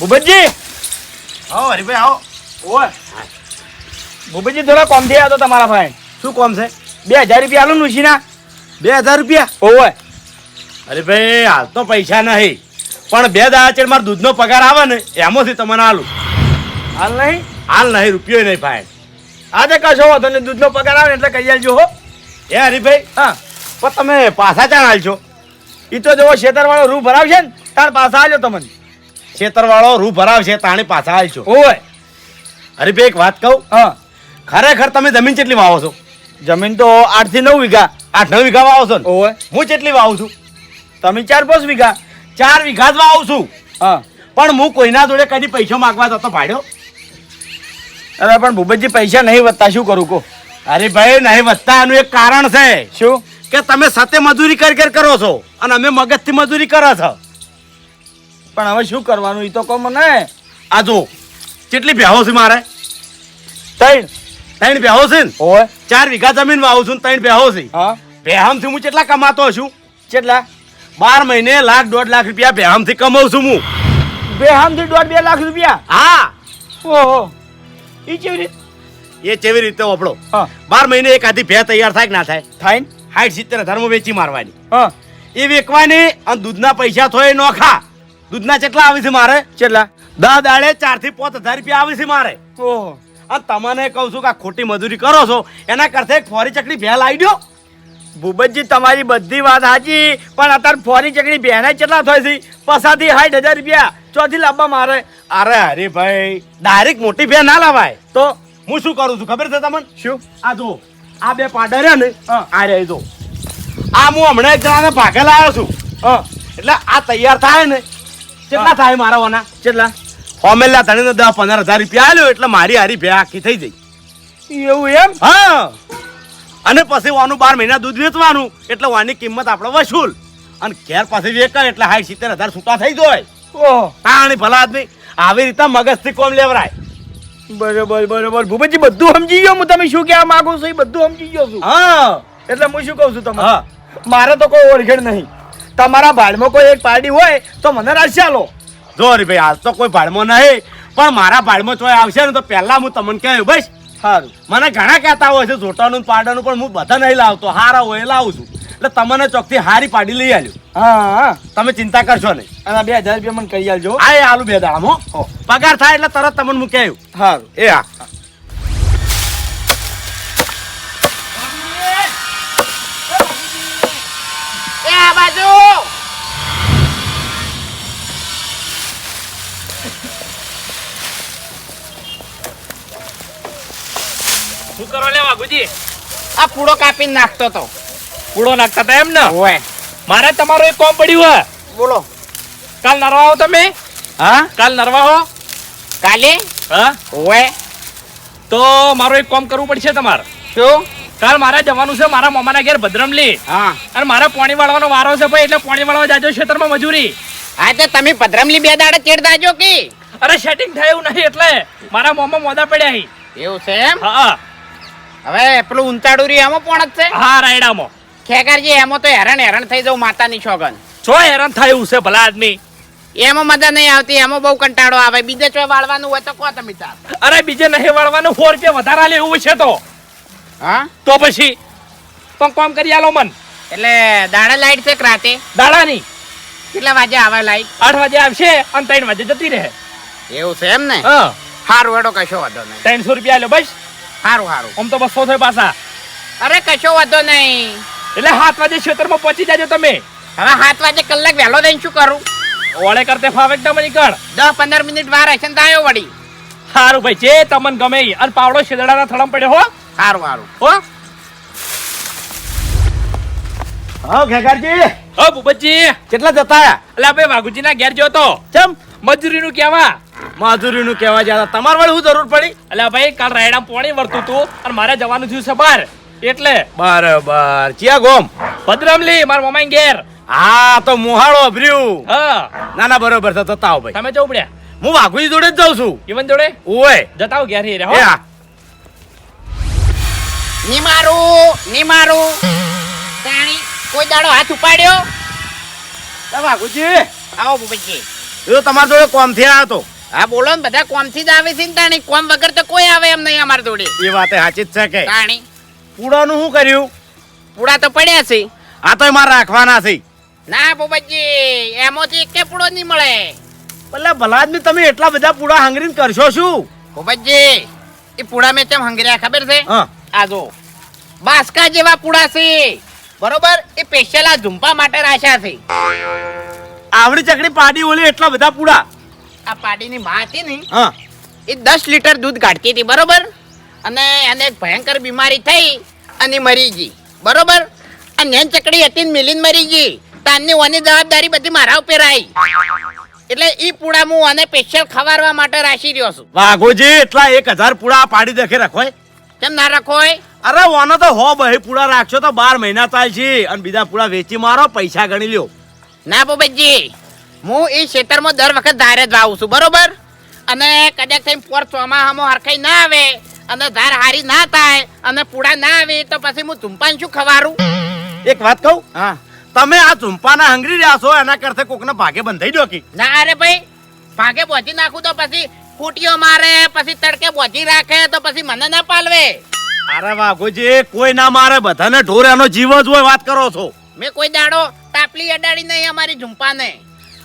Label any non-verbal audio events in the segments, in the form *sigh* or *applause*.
ભૂપતજી! આવો હરીભાઈ આવો. ઓય. ભૂપતજી થોડા કોમથી આવ્યો તો તમારા ભાઈ. શું કોમ છે? બે હજાર રૂપિયા આલું નુશીના. બે હજાર રૂપિયા? ઓય. અરે ભાઈ હાલ તો પૈસા નહીં. પણ બે દાડા ચેડ મારા દૂધનો પગાર આવે ને એમાંથી તમને આલું. હાલ નહીં? હાલ નહીં રૂપિયો નહીં ભાઈ. આજે કશો વાંધો નહીં દૂધનો પગાર આવે ને એટલે કહી આલજો હો. એ હરીભાઈ હા. પણ તમે પાછા ચાણ હાલશો એ તો જેવો શેતરવાળો રૂ ભરાવશે ને તાર પાછા આલ્યો તમને. ખેતરવાળો રૂ ભરાવશે તાણે પાછા હાલશો ઓય. હરીભાઈ એક વાત કહું? હા. ખરેખર તમે જમીન કેટલી વાવો છો? જમીન તો આઠથી નવ વીઘા. આઠ નવ વીઘા વાવો છો ને? ઓય. હું કેટલી વાવું છું? તમે ચાર પાંચ વીઘા. ચાર વીઘા જ વાવું છું. હા. પણ હું કોઈના જોડે કદી પૈસા માગવા જતો ભાડ્યો? અરે પણ ભૂપતજી પૈસા નહીં વધતા શું કરું કો અરે ભાઈ નહીં વધતા એનું એક કારણ છે શું? કે તમે સતે મજૂરી કરી કરી કરો છો અને અમે મગજથી મજૂરી કરો છો. પણ હવે શું કરવાનું? એ તો કહો મને. આ જો કેટલી ભેહો છે મારે? ત્રણ. ત્રણ ભેહો છે ને? ચાર વીઘા જમીન વાવું છું ત્રણ ભેહો છે. હા. ભેહામથી હું કેટલા કમાતો છું? કેટલા? બાર મહિને લાખ દોઢ લાખ રૂપિયા ભેહામથી કમાઉં છું હું. બેથી દોઢ બે લાખ રૂપિયા? હા. ઓહો. એ કેવી રીતે? એ કેવી રીતે ઓપડો? બાર મહિને એક આધી ભે તૈયાર થાય કે ના થાય? થાય ને? સાઠ સિત્તેર હજારમાં વેચી મારવાની. હા. એ વેચવાની અને દૂધના પૈસા થોય નોખા. દૂધના કેટલા આવે છે મારે? કેટલા દસ દાડે ચારથી પાંચ હજાર રૂપિયા આવે છે મારે. ઓહો. અને તમને કહું છું કે આ ખોટી મજૂરી કરો છો એના કરતા એક ફોરી ચકડી ભેલ આવી દો ભૂપતજી તમારી બધી વાત સાચી પણ અત્યારે ફોરી ચકડી બેના કેટલા થાય છે? પસાથી સાઠ હજાર રૂપિયા ચોથી લાવવા મારે. અરે અરે ભાઈ ડાયરેક્ટ મોટી ભે ના લાવાય. તો? હું શું કરું છું ખબર છે તમને? શું? આ જો આ બે પાડા રહ્યા ને આ રહી જો આ હું હમણાં એક જણાને ભાગે લાવ્યો છું. એટલે આ તૈયાર થાય ને કેટલા થાય મારા ઓના? કેટલા? હોમેલા તને દસ પંદર હજાર રૂપિયા આલ્યો એટલે મારી હારી ભે આખી થઈ જઈ એવું એમ? હા. અને પછી વાનું બાર મહિના દૂધ વેચવાનું એટલે વાની કિંમત આપણે વસૂલ. અને ઘેર પાછી વેચાય એટલે હાઈ સિત્તેર હજાર છૂટા થઈ જાય. હા તાણી ભલા આદમી આવી રીતે મગજથી કોમ લેવરાય. બરોબર બરોબર. ભૂપેજી બધું સમજી ગયો હું તમે શું કહેવા માંગુ છું? એ બધું સમજી ગયો છું. હા. એટલે હું શું કહું છું તમે હા. મારે તો કોઈ ઓળખેડ નહીં. તમારા ભાડમાં કોઈ એક પાર્ટી હોય તો મને રાશિ આલો. જો રે ભાઈ આજ તો કોઈ ભાડમાં નહીં પણ મારા ભાડમાં ચોય આવશે ને તો પહેલા હું તમને કહ્યું બસ. સારું મને ઘણા કહેતા હોય છે જોટાનું પાડાનું પણ હું બધા નહીં લાવતો હારા હોય લાવું છું. એટલે તમને ચોકથી હારી પાડી લઈ આલ્યું. હા. હા તમે ચિંતા કરશો નહીં. અને બે હજાર રૂપિયા મને કહી આલજો. આ એ આલુ બે દાડામાં. પગાર થાય એટલે તરત તમને હું કહ્યું. સારું એ હા એ આ બાજુ આ પૂડો કાપીને નાખતો તો. પૂડો નાખતા હતા એમ ને ઓય. મારે તમારો એક કોમ પડ્યું હે. બોલો. કાલ નરવા આવો તમે? હા? કાલ નરવા હો. કાલે? હા? ઓય. તો મારો એક કોમ કરવું પડશે તમારે. શું? કાલ મારે જવાનું છે મારા મામાના ઘેર ભદ્રમલી. હા. અને મારે પાણી વાળવાનો વારો છે ભાઈ એટલે પાણી વાળવા જાજો ખેતરમાં મજૂરી. હા તો તમે ભદ્રમલી બે દાડા ચેડ દાજો કે? અરે સેટિંગ થાય એવું નહીં એટલે. મારા મોમાં મોદા પડ્યા હી. એવું છે એમ? હા. હવે પેલું ઊંચાડું રહ્યું એમાં પણ જ છે? હા રાયડામાં. ખેકરજી એમાં તો હેરાન હેરાન થઈ જાઉં માતાની છોગન. છો હેરાન થાય છે ભલા આદમી. એમાં મજા નહીં આવતી એમાં બહુ કંટાળો આવે. બીજે છો વાળવાનું હોય તો કહો તમે તાર. અરે બીજે નહીં વાળવાનું સો રૂપિયા વધારે લે એવું છે તો. હા? તો પછી? પણ કોમ કરી આલો મન. એટલે દાડા લાઈટ છે કે રાતે? દાડાની. કેટલા વાગે આવે લાઈટ? આઠ વાગે આવશે અને ત્રણ વાગે જતી રહે. એવું છે એમ ને? હા. સારું હેડો કશો વાંધો નહીં. ત્રણસો રૂપિયા લો બસ. સારું સારું આમ તો બસો થાય પાછા. અરે કશો વાંધો નહીં. એટલે સાત વાગે ખેતરમાં પહોંચી જાજો તમે. હવે સાત વાગે કલાક વહેલો થઈને શું કરું? ઓળે કરતે ફાવે એકદમ નીકળ? દસ પંદર મિનિટ વાર હશે ને તો આવ્યો વળી. સારું ભાઈ જે તમને ગમે. અને પાવડો શેદડાના થડમ પડ્યો હો. સારું સારું હો. હા ઘેગારજી હો ભૂપતજી. કેટલા જતા? એટલે ભાઈ વાઘુજીના ઘેર ગયો તો. ચમ? મજૂરીનું કહેવા. મજૂરીનું કહેવા જતા તમારે વળી શું જરૂર પડી? એટલે ભાઈ કાલ રાયડા પોણી વર્તું તું અને મારે જવાનું થયું છે બહાર. એટલે બરાબર. ચિયા ગોમ? ભદ્રમલી મારા મમ્મા ઘેર. હા તો મોહાળો અભર્યું. હા. ના ના બરોબર છે જતા આવો ભાઈ. તમે જવું પડ્યા હું વાઘુજી જોડે જ જાઉં છું. ઈવન જોડે? ઓય જતા આવો ઘેર હે હો. એ હા. મારું તાણી કોઈ દાડો હાથ ઉપાડ્યો? વાઘુજી. આવો બુબજી. એ તો તમારા જોડે કોમથી આવ્યો હતો? હા બોલો ને બધા કોમથી જ આવે છે ને તાણી? કોમ વગર તો કોઈ આવે એમ નહીં અમારી જોડે. એ વાત સાચી જ છે કે. તાણી? પૂડાનું શું કર્યું? પૂડા તો પડ્યા છે. આ તો મારે રાખવાના છે. ના બોબજી એમાંથી એક પૂડો નહીં મળે. એટલે ભલા આદમી તમે એટલા બધા પૂડા હંગરીને કરશો શું? બોબજી એ પૂડા મેં કેમ હંગર્યા ખબર છે? આ જો બાસકા જેવા પૂડા છે. બરોબર? એ સ્પેશિયલ આ ઝુંપા માટે રાખ્યા છે. આવડી ચકડી પાડી ઓલી એટલા બધા પૂડા. આ પાડીની માં હતી ને હા. એ દસ લીટર દૂધ કાઢતી હતી બરોબર? અને એને એક ભયંકર બીમારી થઈ અને મરી ગઈ બરોબર? આ નેન ચકડી હતી ને મિલીન મરી ગઈ તાનની ઓની જવાબદારી બધી મારા ઉપર આવી. એટલે ઈ પૂડા હું આને સ્પેશિયલ ખવારવા માટે રાખી રહ્યો છું. વાઘોજી એટલા એક હજાર પૂડા પાડી દેખે રાખોય કેમ ના રાખોય અરે ઓનો તો હો બહી પૂડા રાખશો તો બાર મહિના ચાલશે અને બીજા પૂડા વેચી મારો પૈસા ગણી લ્યો. ના બોબજી. હું એ ખેતરમાં દર વખત ધારે જ વાવું છું બરોબર? અને કદાચ થઈને પોર ચોમાહામાં હરખાઈ ના આવે અને ધાર હારી ના થાય અને પૂડા ના આવે તો પછી હું ઝુંપાન શું ખવારું? એક વાત કહું? હા. તમે આ ઝુંપાના હંગરી રહ્યા છો એના કરતા કોકના ભાગે બંધાઈ દો કે? ના અરે ભાઈ ભાગે પહોંચી નાખું તો પછી કુટીઓ મારે પછી તડકે પહોંચી રાખે તો પછી મને ના પાલવે. અરે વાઘોજી કોઈ ના મારે બધાને ઢોર એનો જીવ જ હોય વાત કરો છો. મેં કોઈ દાડો તાપલી અડાડી નહીં અમારી ઝુંપાને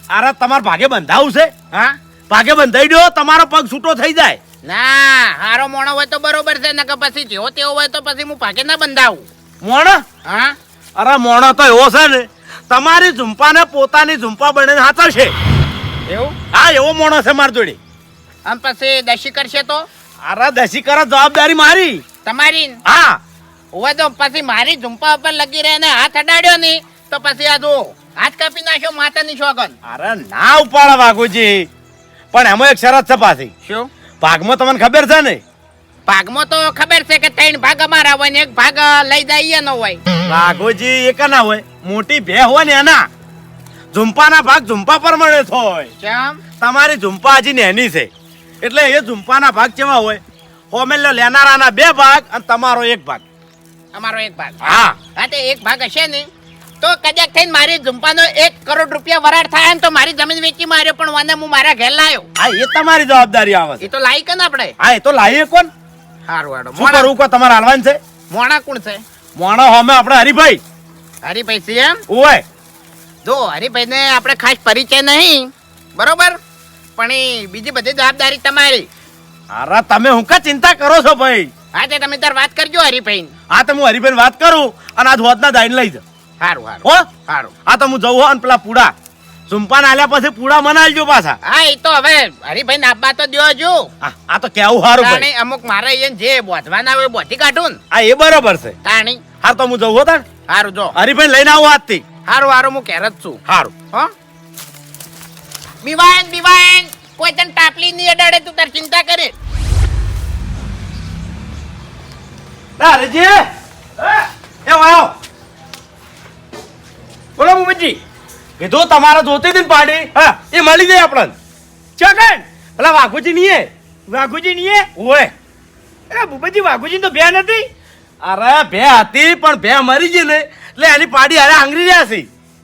અરે તમારે ભાગે બંધાવું છે હા? ભાગે બંધાઈ દો તમારો પગ છૂટો થઈ જાય. ના હારો મોણો હોય તો બરોબર છે નકર પછી જેવો તેવો હોય તો પછી હું ભાગે ના બંધાવું. મોણો? હા? અરે મોણો તો એવો છે ને તમારી ઝુંપાને પોતાની ઝુંપા બનીને હાચવશે એવું? હા એવો મોણો છે મારી જોડે. આમ પછી દશી કરશે તો? અરે દશી કરો જવાબદારી મારી. તમારી? હા. હોય તો પછી મારી ઝુંપા ઉપર લગી રહે ને હાથ અડાડ્યો નહીં તો પછી આ જો હાથ કાપી નાખ્યો માતાની શોગન. અરે ના ઉપાડા વાઘુજી. પણ એમાં એક શરત છે પાછી. શું? ભાગમાં તમને ખબર છે ને? ભાગમાં તો ખબર છે કે ત્રણ ભાગ અમારા હોય ને એક ભાગ લઈ જાય ન હોય. વાઘોજી એક ના હોય? મોટી ભે હોય ને એના. ઝુંપાના ભાગ ઝુંપા પર મળે હોય. કેમ? તમારી ઝુંપા હજી નેની છે. એટલે એ ઝુંપાના ભાગ કેવા હોય? હોમેલ્યો લેનારાના બે ભાગ અને તમારો એક ભાગ. અમારો એક ભાગ. હા. હા તે એક ભાગ હશે ને. તો કદાચ થઈને મારી ઝુંપાનો એક કરોડ રૂપિયા વરાળ થાય ને તો મારી જમીન વેચી માર્યો પણ વાને હું મારા ઘેર લાયો. હા એ તમારી જવાબદારી આવે એ તો લાઈ કે ને આપણે? હા એ તો લાયક કોણ હારું હારું. શું કરવું કો તમારે હાલવાન છે? મોણા કોણ છે? મોણા હોમે આપણે હરીભાઈ. હરિભાઈ છે એમ? ઓય જો હરિભાઈ ને આપણે ખાસ પરિચય નહીં બરોબર? પણ એ બીજી બધી જવાબદારી તમારી. અરે તમે હું કા ચિંતા કરો છો ભાઈ? હા તે તમે તાર વાત કરજો હરિભાઈ હા તો હું હરીભાઈ વાત કરું અને આજ હોતના દાઈન લઈ જાઉં. હારું હો? હારું. હા તો હું જવું હો અને પેલા પૂડા. આલ્યા પછી પૂડા મનાલજો પાછા. હા એ તો હવે હરિભાઈ ને આપવા તો દ્યો જો આ તો કેવું સારું ભાઈ અમુક મારે જે બોધવાના હોય બોધી કાઢું ને. એ બરોબર છે. તાણી. હા તો હું જવું હો તાણ. હારું જો. હરીભાઈ લઈને આવું આજથી સારું સારું હું ઘેર જ છું. સારું હો? બીવાયન બીવાયન. કોઈ તને ટાપલી નહીં અડાડે તું તાર ચિંતા કરે. હરીજી એ વાયો. બોલો ભૂપતજી કીધું તમારે જોતી હતી ને પાડી. હા. એ મળી જાય આપણને. ચકન પેલા વાઘુજી નહીં? વાઘુજી નહીં એ ઓય અરે ભૂપતજી વાઘુજી તો બે નથી અરે ભે હતી પણ ભે મરી ગઈ ને. એટલે એની પાડી હારે આંગળી રહ્યા છે.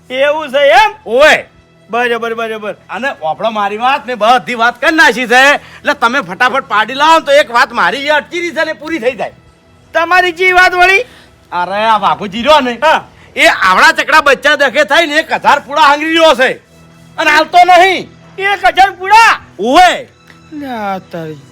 એવું છે એમ? ઓય બરાબર બરાબર. અને ઓપડો મારી વાત ને બધી વાત કરી નાખી છે. એટલે તમે ફટાફટ પાડી લાવો તો એક વાત મારી જે અટકી રહી છે ને પૂરી થઈ જાય. તમારી જે વાત વળી? અરે આ વાઘુજી રહ્યો ને. હા. એ આવડા ચકડા બચ્ચા દેખે થાય ને એક હજાર પૂડા હાંગરી રહ્યો છે. અને હાલતો નહીં. એક હજાર પૂડા ઓવે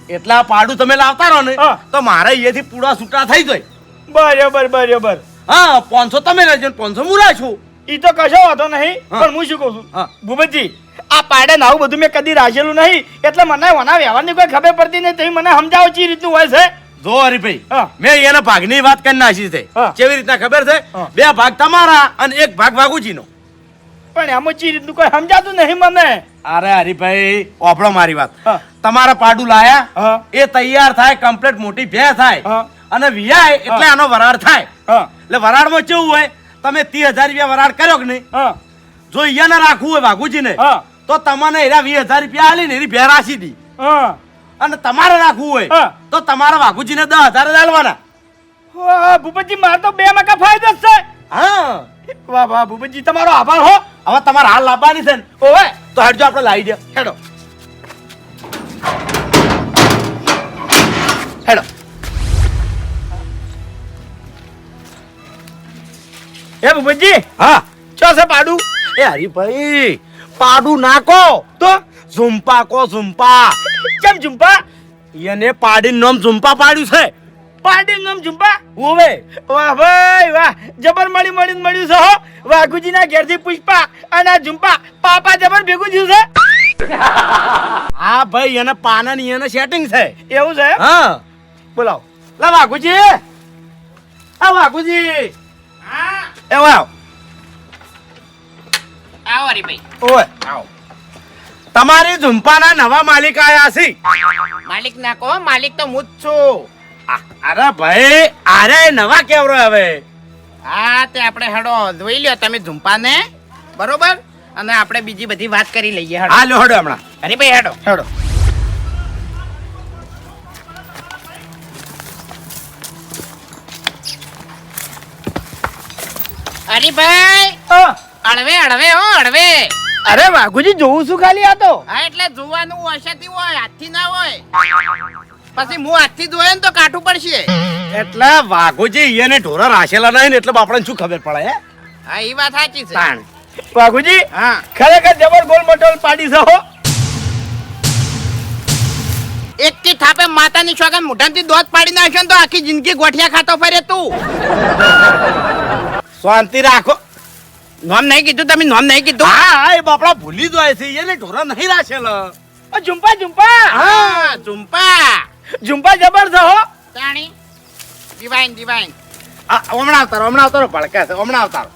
એટલે પાડું તમે લાવતા રહો ને તો મારે અહીંયાથી પૂડા છૂટા થઈ જાય. બરાબર બરાબર. હા પાંચસો તમે લેજો પાંચસો હું રાખું. ઈ તો કશો વાંધો નહીં પણ હું શું કહું છું? ભૂપતજી આ પાડે આવું બધું મેં કદી રાખેલું નહીં. એટલે મને વના વ્યવહારની કોઈ ખબર પડતી નહીં તમે મને સમજાવો ચી રીતનું હોય છે. જો હરીભાઈ મેં એના ભાગની વાત કરી નાખી છે. કેવી રીતના ખબર છે? બે ભાગ તમારા અને એક ભાગ વાઘુજીનો. પણ એમાં ચી રીતનું કોઈ સમજાતું નહીં મને. અરે હરીભાઈ ઓફળો મારી વાત. તમારા પાડું લાયા એ તૈયાર થાય કમ્પ્લેટ મોટી ભે થાય. અને વિયાય એટલે આનો વરાળ થાય. એટલે વરાળમાં કેવું હોય તમે ત્રીસ હજાર રૂપિયા વરાળ કર્યો કે નહીં? જો અહીંયા રાખવું હોય ભાગુજી ને તો તમને એના વીસ હજાર રૂપિયા આલીને એની ભે રાશી દી. હા. અને તમારે રાખવું હોય તો તમારા બાપુજીને દસ હજાર જ આલવાના. ભૂપતજી મારે તો બે મકા ફાયદો છે. હા. વાહ વાહ ભૂપતજી તમારો આભાર હો. હવે તમારે હાલ લાવવાની છે ને. ઓવે. તો હેડજો આપણે લાવી દે. હેડો. હેડો. એ ભૂપતજી હા. ચો છે પાડું? એ હરીભાઈ પાડું નાખો. તો? ઝુંપા કો ઝુંપા. કેમ ઝુંપા? એને પાડી નામ ઝુંપા પાડ્યું છે. પાડી નામ ઝુંપા? ઓવે વાહ ભાઈ વાહ. જબર મળી મળીને મળ્યું છે હો. વાઘુજીના ઘેરથી પુષ્પા અને આ ઝુંપા પાપા જબર ભેગું થયું છે. હા ભાઈ એને પાના ની એને સેટિંગ છે. એવું છે હા. બોલાવો. લા વાઘુજી. આ વાઘુજી. હા. એ વાવ. આવો હરીભાઈ. ઓય આવો. તમારી ઝુંપાના નવા માલિક આયા છે. માલિક ના કહો માલિક તો હું જ છું. અરે ભાઈ અરે નવા કેવરો હવે? હા તે આપણે હડો જોઈ લ્યો તમે ઝુંપાને બરોબર? અને આપણે બીજી બધી વાત કરી લઈએ હડો. હા હડો હમણાં. હરીભાઈ હેડો. હડો. અરે ભાઈ અળવે અળવે હો અળવે. અરે વાઘુજી જોઉં છું ખાલી આ તો. હા એટલે જોવાનું વશેથી હોય હાથથી ના હોય. પછી હું હાથથી જોયે ને તો કાઠું પડશે. એટલે વાઘુજી એને ઢોરા રાશેલા નહીં ને એટલે આપણને શું ખબર પડે હે? હા એ વાત સાચી છે. તાણ. વાઘુજી હા. ખરેખર જબર ગોલ મટોલ પાડી છે એક થી થાપે માતાની છોકરા મોઢાથી દોત પાડી નાખ્યો તો આખી જિંદગી ગોઠિયા ખાતો ફરે તું. શાંતિ રાખો. નોમ નહીં કીધું તમે નોમ નહીં કીધું? હા હા એ બાપડા ભૂલી જાય છે એને ઢોરા નહીં રાશેલા ઓ ઝુંપા ઝુંપા હા ઝુંપા ઝુંપા જબર છે હો. તાણી ડિવાઇન ડિવાઇન આ, હમણાં આવતારો હમણાં આવતારો ભડકે છે હમણાં આવતારો.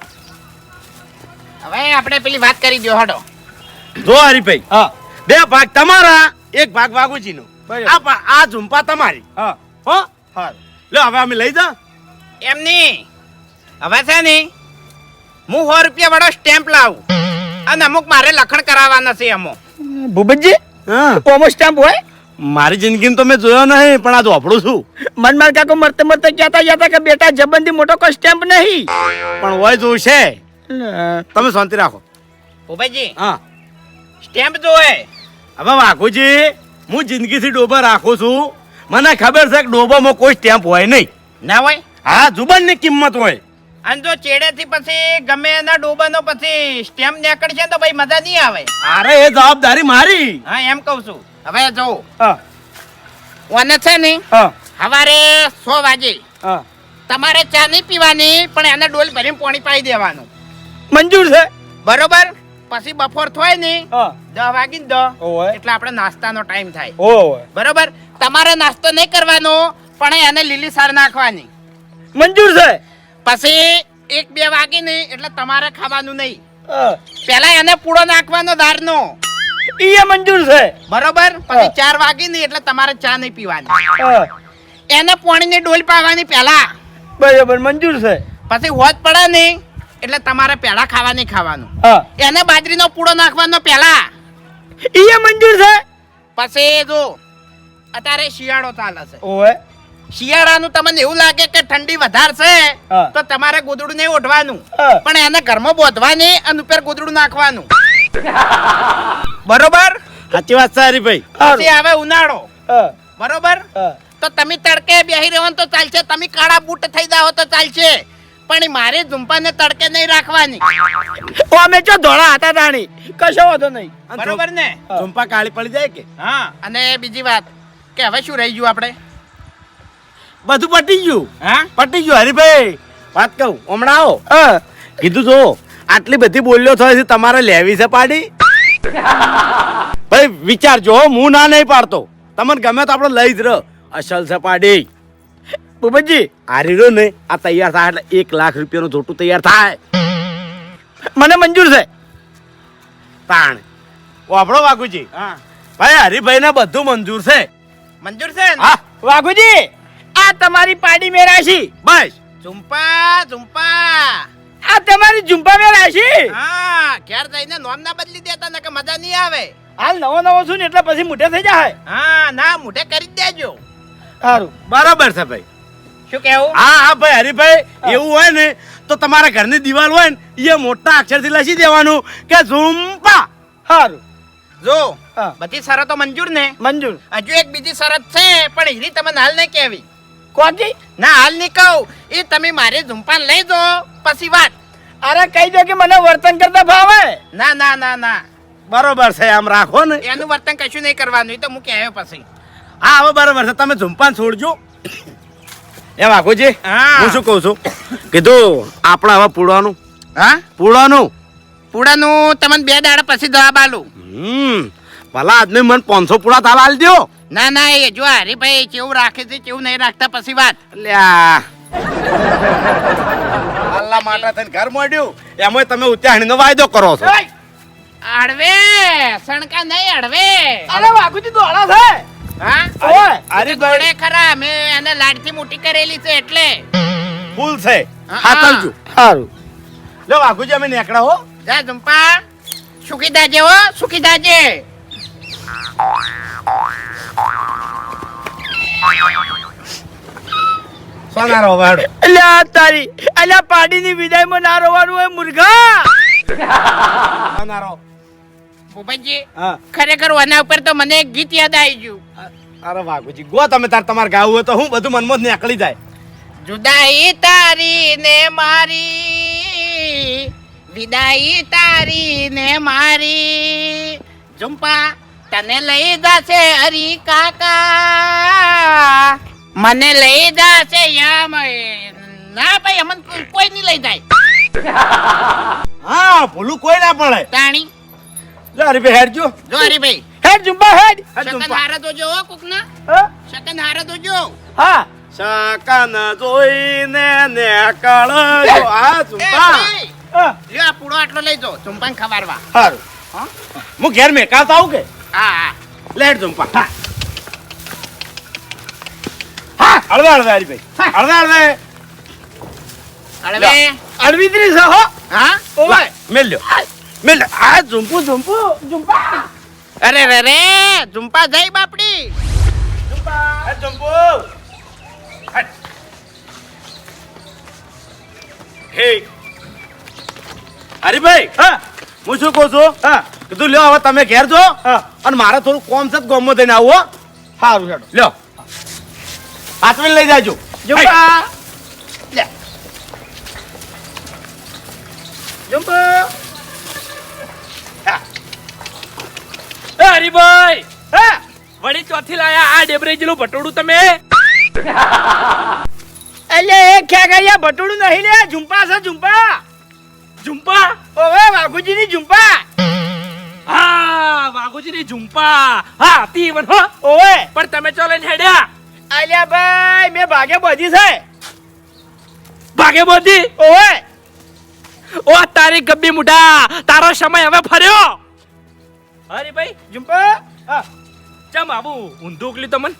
હવે આપણે પેલી વાત કરી દો હડો. જો હરીભાઈ હા. બે ભાગ તમારા એક ભાગ વાઘુજીનો. આ આ ઝુંપા તમારી. હા. હો. હા લો હવે અમે લઈ જા. એમની હવે છે ને હું સો રૂપિયા વાળો સ્ટેમ્પ લાવું. અને અમુક મારે લખણ કરાવવાના છે અમો. ભૂપતજી હા. કોમો સ્ટેમ્પ હોય? મારી જિંદગીમાં તો મેં જોયો નહીં પણ આ જોપડું છું. મન માર કાકો મરતે મરતે કહેતા જતા કે બેટા જબંદી મોટો કોઈ સ્ટેમ્પ નહીં. પણ હોય જોવું છે. તમે શાંતિ રાખો. ભૂપતજી હા. સ્ટેમ્પ જોવે. હવે વાઘુજી હું જિંદગીથી ડોબા રાખું છું. મને ખબર છે કે ડોબામાં કોઈ સ્ટેમ્પ હોય નહીં. ના હોય? હા જુબાનની કિંમત હોય. અને જો ચેડેથી પછી ગમે એના ડોબાનો પછી સ્ટેમ્પ નીકળશે તો ભાઈ મજા નહીં આવે. અરે એ જવાબદારી મારી. હા એમ કહું છું. હવે જો ઓને છે ને હા. હવારે સો વાગે હા. તમારે ચા નહીં પીવાની પણ એને ડોલ ભરીને પાણી પાઈ દેવાનું. મંજૂર છે. બરોબર? પછી બપોર થાય ને દસ વાગી ને દસ એટલે આપણે નાસ્તાનો ટાઈમ થાય. બરોબર? તમારે નાસ્તો નહીં કરવાનો પણ એને લીલી સાર નાખવાની. મંજૂર છે. પછી એક બે વાગે ને એટલે તમારે ખાવાનું નહીં. પેલા એને પૂળો નાખવાનો દારનો ઈ મંજૂર છે. બરોબર? પછી ચાર વાગે ને એટલે તમારે ચા નહીં પીવાની. એને પાણીની ડોલ પાવાની પેલા બરાબર મંજૂર છે. પછી હોત પડે નહીં એટલે તમારે પેલા ખાવાની ખાવાનું. એને બાજરીનો પૂળો નાખવાનો પેલા ઈ મંજૂર છે. પછી જો અત્યારે શિયાળો ચાલે છે. ઓય શિયાળાનું તમને એવું લાગે કે ઠંડી વધારે છે તો તમારે ગોદડું નહીં ઓઢવાનું. પણ એને ઘરમાં બોધવાની અને ઉપર ગોદડું નાખવાનું. *laughs* બરોબર? સાચી વાત સારી ભાઈ પછી આવે ઉનાળો. બરોબર? તો તમે તડકે બેહી રહ્યો તો ચાલશે. તમે કાળા બૂટ થઈ જાઓ તો ચાલશે. પણ મારી ઝુંપાને તડકે નહીં રાખવાની. ઓ અમે જો ધોળા હતા રાણી. કશો વાંધો નહીં. બરોબર ને. ઝુંપા કાળી પડી જાય કે? હા. અને બીજી વાત કે હવે શું રહી ગયું આપણે? બધું પટી ગયું. હા? પટી ગયું હરીભાઈ. વાત કહું હમણાં આવો. હા. કીધું જો આટલી બધી બોલ્યો થાય છે તમારે લેવી છે પાડી? *laughs* ભાઈ વિચારજો હો, હું ના નહીં પાડતો. તમને ગમે તો આપણે લઈ જ રહ. અસલ છે પાડી. ભૂપતજી. હારી રહ્યો ને આ તૈયાર થાય એટલે એક લાખ રૂપિયાનું જોટું તૈયાર થાય. મને મંજૂર છે. તાણ. આપણો વાઘુજી. હા. ભાઈ હરીભાઈ ને બધું મંજૂર છે. મંજૂર છે હા. વાઘુજી. આ તમારી પાડી મે રાશી. બસ. ઝુંપા ઝુંપા. આ તમારી ઝુંપા મે રાશી. હા ઘેર જઈને નોમ ના બદલી દેતા ને કે મજા નહીં આવે. હાલ નવો નવો છું ને એટલે પછી મોટે થઈ જાય. હા ના મોઢે કરી જ દેજો. સારું બરાબર છે ભાઈ. શું કેવું? હા હા ભાઈ હરીભાઈ એવું હોય ને તો તમારા ઘરની દિવાલ હોય ને એ મોટા અક્ષરથી લખી દેવાનું કે ઝુંપા. સારું જો. બધી શરતો મંજૂર ને? મંજૂર. હજુ એક બીજી શરત છે પણ એની તમને હાલ નહીં કહેવી. કોકી ના હાલ નહીં કહું. એ તમે મારે ઝુંપાન લઈ દો પછી વાત. અરે કહી દો કે મને વર્તન કરતા ભાવે? ના ના ના ના. બરોબર છે આમ રાખો ને. એનું વર્તન કશું નહીં કરવાનું એ તો હું કહેવાય પછી. હા હવે બરોબર છે તમે ઝુંપાન છોડજો. એમ આખુજી હા. હું શું કહું છું? કીધું આપણે હવે પૂડવાનું હા? પૂડવાનું પૂડાનું તમને બે દાડા પછી જવાબ આલું. હમ ભલા આદમી મને પાંચસો પૂડા થાલ આલ દ્યો ના ના એ જો હરીભાઈ કેવું રાખે છે કેવું નહીં રાખતા પછી વાત. લ્યા. અલ્લા માટે થઈને ઘર મોડ્યું. એમાં તમે ઉત્યાહણીનો વાયદો કરો છો. અડવે સણકા નહીં અડવે અરે વાઘુજી દોડા છે. હા? ઓય! અરે એ ખરા મેં એને લાડથી મોટી કરેલી છે એટલે. ફૂલ છે. હા, હા હા. સારું લો વાઘુજી અમે નેકડા હો. જા જંપા સુખી દાજે હો સુખી દાજે. સોનારો વાડો અલ્યા તારી અલ્યા પાડીની વિદાયમાં ના રોવાનું હોય મુર્ગા! સોનારો ભૂપતજી ખરેખર આના ઉપર તો મને એક ગીત યાદ આવી ગયું. અરે વાઘુજી ગો તમે તાર તમારે ગાવું હોય તો હું બધું મનમાં જ નીકળી જાય. જુદાઈ તારી ને મારી વિદાઈ તારી ને મારી. ઝુંપા તને લઈ જાશે હરી કાકા. મને લઈ જાશે યામ. ના ભાઈ અમન કોઈ- નહીં લઈ જાય. હા ભૂલું કોઈ ના પડે. તાણી. લો હરી ભાઈ હેડજો જો હરીભાઈ. હેડ જુંબા હેડ. શકન હારા તો જો કુકના. ના શકન હારા તો જો. હા. શકન જોઈને ને આ ઝુંપા ભાઈ, હા. લ્યો આ પૂળો આટલો લઈ જો ઝુંપાને ખવારવા સારું હા? હું ઘેર મેકાવતા આવું કે? હા લેટ ઝુંપા હા. હા. હળવે હળવે હરીભાઈ. હળવે હળવે હળવે અળવીતરી છે હો. હા? ઓય. મેલ લ્યો. મેલ લ્યો. આ ઝુંપું ઝુંપુ ઝુંપા. અરે રે રે ઝુંપા જઈ બાપડી. આ ઝુંપું. હટ. હે. હરીભાઈ હા. હું શું કહું છું? હા. કીધું લ્યો હવે તમે ઘેર જો. હા. અને મારે થોડું કોમ છે ગોમમાં થઈને આવું હો. સારું હેડો. લ્યો. હાથમાં લઈ જાજો. લે. એ હરીભાઈ. હે? વળી ચોથી લાયા આ ડેબરેજીનું ભટોડું તમે? એટલે એ ખેગરિયા ભટોડું નહીં લે? ઝુંપા છે ઝુંપા ઝુંપા ઓવે વાઘુજીની ઝુંપા હા વાઘુજીની ઝુંપા. હા તી મન હો. ઓવે. પણ તમે ચો લઈને હેડ્યા? આલ્યા ભાઈ મેં ભાગે બધી છે. ભાગે બોધી? ઓય ઓ તારી ગબ્બી મુઢા તારો સમય હવે ફર્યો. હરીભાઈ ઝુંપા. હા. ચમ આબુ ઊંધું ઉકલી તો મન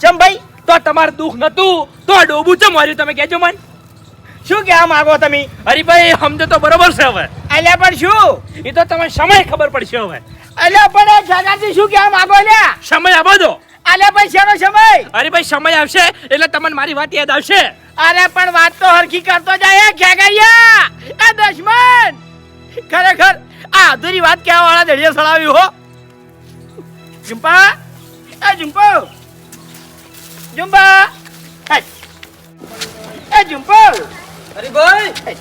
ચમ ભાઈ તો તમારું દુઃખ નતું તો ડોબું ચમ માર્યું તમે કહેજો મન. શું કહેવા માંગો તમે? હરીભાઈ સમજો તો બરોબર છે હવે. અલ્યા પણ શું? એ તો તમે સમય ખબર પડશે હવે. અલ્યા પણ ખેગારજી શું કહેવા માંગો અલ્યા? સમય આપો દો અલ્યા ભાઈ શેનો સમય? હરીભાઈ સમય આવશે એટલે તમને મારી વાત યાદ આવશે. અરે પણ વાત તો હરખી કરતો જાય એ ખેગરિયા એ દશમન! ખરેખર આ અધૂરી વાત કહેવા વાળા દળિયે સળાવી હો. ઝુંપા એ ઝુંપો ઝુંપા એ, એ ઝુંપો હરીભાઈ!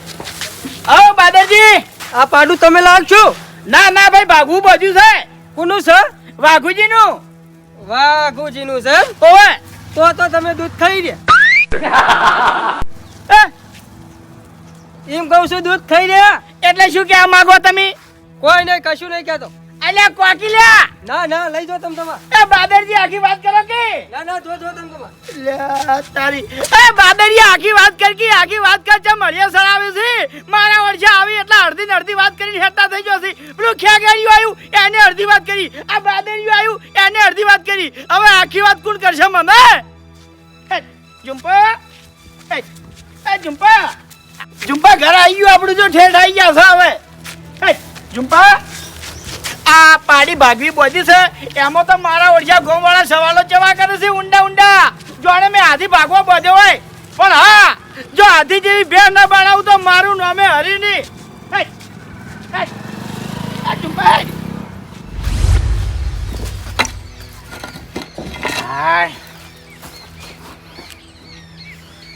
આવો બાદરજી! આ પાડું તમે લાગશો ના ના ભાઈ ભાગવું બધું છે. કોનું છે? વાઘુજીનું. વાઘુજીનું છે? એમ? ઓવે તો તો તમે દૂધ ખાઈ *laughs* એ, એમ કહું છું દૂધ ખાઈ રહ્યા એટલે શું કહેવા માંગો તમે? કોઈ નહીં કશું નહીં કહેતો. અલ્યા કોકી લ્યા! ના ના લઈ જાઓ તમ તમા એ બાદરજી આખી વાત કરો કે? ના ના જો જો તમ તમા લે તારી. એ બાદરજી આખી વાત કર કે આખી વાત કર છે મળીએ આવે છે? મારા વર્ષે આવી એટલે અડધી ને અડધી વાત કરીને હેતા થઈ જશે. પેલું ખેગાડ્યું આવ્યું એને અડધી વાત કરી. આ બાદરિયું આવ્યું એને અડધી વાત કરી. હવે આખી વાત કોણ કરશે મને હે, એ જુમ્પા જુમ્પા ઘર આવી ગયું આપણું જો ઠેઠ આવી ગયા છે હવે. હે, ઝુંપા? આ પાડી ભાગવી બોધી છે. એમાં તો મારા ઓળિયા ગોવાળા સવાલો જવા કરે છે ઊંડા ઊંડા. જોડે મેં આધી ભાગવો બધ્યો હોય પણ હા જો આધી જેવી ભેર ના બનાવું તો મારું નામે હરી નહીં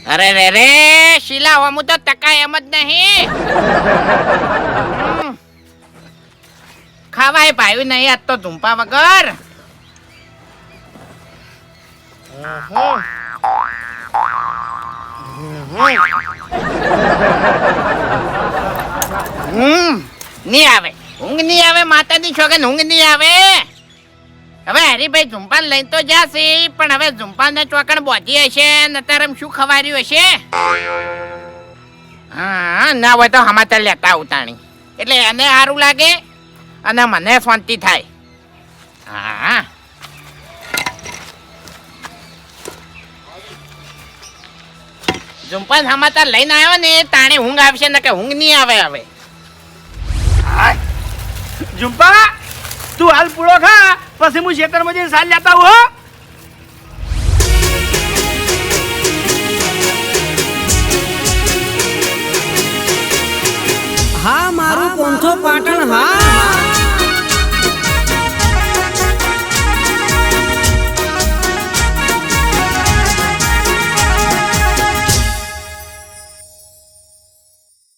અરે રે રે શીલા હું તો ટકા એમ જ નહીં. *laughs* ખાવાય ભાઈ નહીં આજ તો ઝુંપા વગર. હમ નહીં આવે. ઊંઘ નહીં આવે માતાની છોકન ઊંઘ નહીં આવે. હવે હરીભાઈ ઝુંપાન લઈને તો જશે પણ હવે ઝુંપાન ચોકણ બોધી હશે ને તારે શું ખવાર્યું હશે? હા ના હોય તો હમાતા લેતા ઉતાણી એટલે એને સારું લાગે અને મને શાંતિ થાય. હા. ઝુંપાન સમાચાર લઈને આવ્યો ને તાણે ઊંઘ આવશે ને કે ઊંઘ નહીં આવે હવે. ઝુંપા તું હાલ પૂળો ખા પછી હું ખેતરમાં જઈને સાલ લેતા હો. હા મારું પોંથો પાટણ હા.